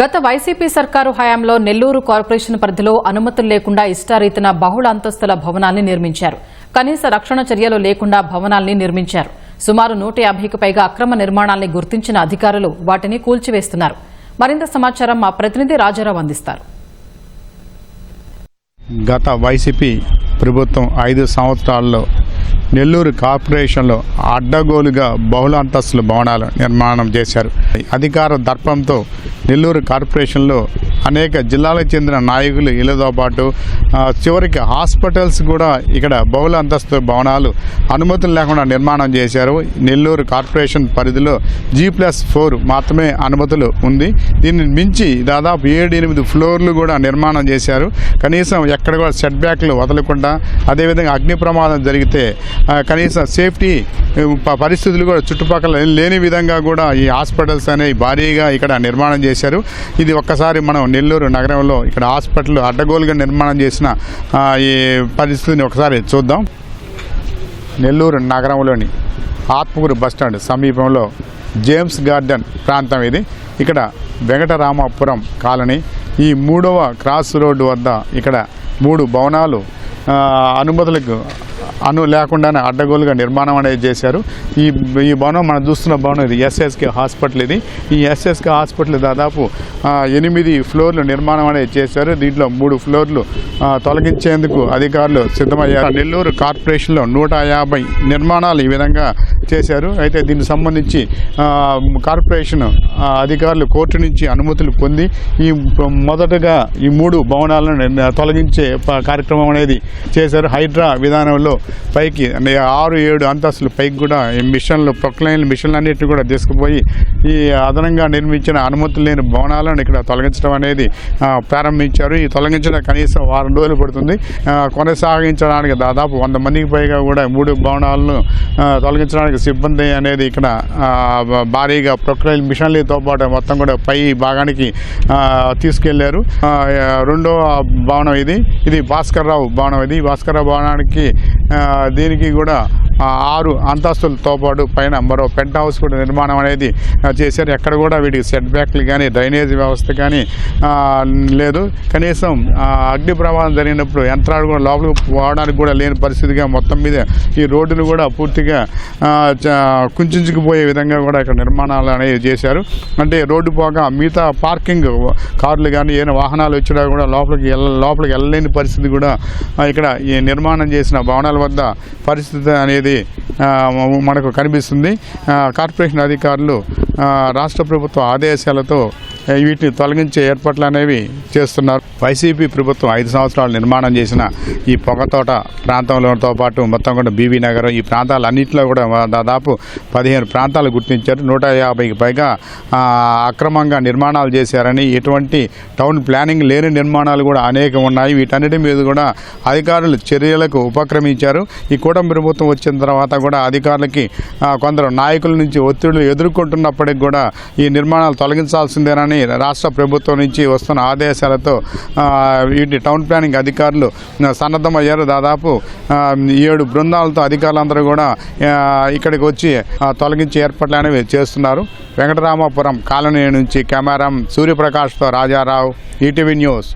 గత వైసీపీ సర్కారు హయాంలో నెల్లూరు కార్పొరేషన్ పరిధిలో అనుమతులు లేకుండా ఇష్టారీతిన బహుళ అంతస్తుల భవనాల్ని నిర్మించారు. కనీస రక్షణ చర్యలు లేకుండా భవనాల్ని నిర్మించారు. సుమారు నూట యాభైకి పైగా అక్రమ నిర్మాణాల్ని గుర్తించిన అధికారులు వాటిని కూల్చివేస్తున్నారు. మరింత సమాచారం మా ప్రతినిధి రాజారావు అందిస్తారు. గత వైసీపీ ప్రభుత్వం ఐదు సంవత్సరాల్లో నెల్లూరు కార్పొరేషన్లో అడ్డగోలుగా బహుళ అంతస్తుల భవనాలు నిర్మాణం చేశారు. అధికార దర్పంతో నెల్లూరు కార్పొరేషన్లో అనేక జిల్లాలకు చెందిన నాయకులు ఇళ్ళతో పాటు చివరికి హాస్పిటల్స్ కూడా ఇక్కడ బహుళ అంతస్తు భవనాలు అనుమతులు లేకుండా నిర్మాణం చేశారు. నెల్లూరు కార్పొరేషన్ పరిధిలో జీ ప్లస్ ఫోర్ మాత్రమే అనుమతులు ఉంది. దీన్ని మించి దాదాపు ఏడు ఎనిమిది ఫ్లోర్లు కూడా నిర్మాణం చేశారు. కనీసం ఎక్కడ కూడా సెట్ బ్యాక్లు వదలకుండా అదేవిధంగా అగ్ని ప్రమాదం జరిగితే కనీసం సేఫ్టీ పరిస్థితులు కూడా చుట్టుపక్కల లేని విధంగా కూడా ఈ హాస్పిటల్స్ అనేవి భారీగా ఇక్కడ నిర్మాణం చేశారు. ఇది ఒక్కసారి మనం నెల్లూరు నగరంలో ఇక్కడ హాస్పిటల్ అడ్డగోలుగా నిర్మాణం చేసిన ఈ పరిస్థితిని ఒకసారి చూద్దాం. నెల్లూరు నగరంలోని ఆత్మకూరు బస్టాండ్ సమీపంలో జేమ్స్ గార్డెన్ ప్రాంతం ఇది. ఇక్కడ వెంకటరామాపురం కాలనీ ఈ మూడవ క్రాస్ రోడ్డు వద్ద ఇక్కడ మూడు భవనాలు అనుమతులకు అను లేకుండానే అడ్డగోలుగా నిర్మాణం అనేది చేశారు. ఈ ఈ భవనం మనం చూస్తున్న భవనం ఇది ఎస్ఎస్కే హాస్పిటల్ ఇది. ఈ ఎస్ఎస్కే హాస్పిటల్ దాదాపు ఎనిమిది ఫ్లోర్లు నిర్మాణం అనేది చేశారు. దీంట్లో మూడు ఫ్లోర్లు తొలగించేందుకు అధికారులు సిద్ధమయ్యారు. నెల్లూరు కార్పొరేషన్లో నూట యాభై నిర్మాణాలు ఈ విధంగా చేశారు. అయితే దీనికి సంబంధించి కార్పొరేషన్ అధికారులు కోర్టు నుంచి అనుమతులు పొంది ఈ మొదటగా ఈ మూడు భవనాలను తొలగించే కార్యక్రమం అనేది చేశారు. హైడ్రా విధానంలో పైకి ఆరు ఏడు అంతస్తులు పైకి కూడా ఈ మిషన్లు ప్రొక్లైన్ మిషన్లు అన్నిటిని కూడా తీసుకుపోయి ఈ అదనంగా నిర్మించిన అనుమతులు లేని భవనాలను ఇక్కడ తొలగించడం అనేది ప్రారంభించారు. ఈ తొలగించడం కనీసం వారం రోజులు పడుతుంది. కొనసాగించడానికి దాదాపు వంద మందికి పైగా కూడా మూడు భవనాలను తొలగించడానికి సిబ్బంది అనేది ఇక్కడ భారీగా ప్రొక్లైన్ మిషన్లతో పాటు మొత్తం కూడా పై భాగానికి తీసుకెళ్ళారు. రెండో భవనం ఇది. ఇది భాస్కర్ రావు భవనం ఇది. ఈ భాస్కర్ రావు భవనానికి దీనికి కూడా ఆరు అంతస్తులతో పాటు పైన మరో పెంట్ హౌస్ కూడా నిర్మాణం అనేది చేశారు. ఎక్కడ కూడా వీటికి సెట్ బ్యాక్లు కానీ డ్రైనేజ్ వ్యవస్థ కానీ లేదు. కనీసం అగ్ని ప్రమాదం జరిగినప్పుడు యంత్రాలు కూడా లోపలికి పోవడానికి కూడా లేని పరిస్థితిగా మొత్తం మీద ఈ రోడ్డులు కూడా పూర్తిగా చ- కుంచుకుపోయే విధంగా కూడా ఇక్కడ నిర్మాణాలు అనేవి చేశారు. అంటే రోడ్డు పోగా మిగతా పార్కింగ్ కార్లు కానీ ఏమైనా వాహనాలు వచ్చినా కూడా లోపలికి వెళ్ళ లోపలికి వెళ్ళలేని పరిస్థితి కూడా ఇక్కడ ఈ నిర్మాణం చేసిన భవనాల వద్ద పరిస్థితి అనేది అనేది మనకు కనిపిస్తుంది. కార్పొరేషన్ అధికారులు రాష్ట్ర ప్రభుత్వ ఆదేశాలతో వీటిని తొలగించే ఏర్పాట్లు అనేవి చేస్తున్నారు. వైసీపీ ప్రభుత్వం ఐదు సంవత్సరాలు నిర్మాణం చేసిన ఈ పొగతోట ప్రాంతంలోతో పాటు మొత్తం కూడా బీబీ నగరం ఈ ప్రాంతాలన్నింటిలో కూడా దాదాపు పదిహేను ప్రాంతాలు గుర్తించారు. నూట యాభైకి పైగా అక్రమంగా నిర్మాణాలు చేశారని ఎటువంటి టౌన్ ప్లానింగ్ లేని నిర్మాణాలు కూడా అనేకం ఉన్నాయి. వీటన్నిటి మీద కూడా అధికారులు చర్యలకు ఉపక్రమించారు. ఈ కూటమి ప్రభుత్వం వచ్చిన తర్వాత కూడా అధికారులకి కొందరు నాయకుల నుంచి ఒత్తిడులు ఎదుర్కొంటున్నప్పటికి కూడా ఈ నిర్మాణాలు తొలగించాల్సిందేనని రాష్ట్ర ప్రభుత్వం నుంచి వస్తున్న ఆదేశాలతో వీటి టౌన్ ప్లానింగ్ అధికారులు సన్నద్ధమయ్యారు. దాదాపు ఏడు బృందాలతో అధికారులందరూ కూడా ఇక్కడికి వచ్చి తొలగించే ఏర్పాట్లు అనేవి చేస్తున్నారు. వెంకటరామాపురం కాలనీ నుంచి కెమెరా సూర్యప్రకాష్తో రాజారావు ఈటీవీ న్యూస్.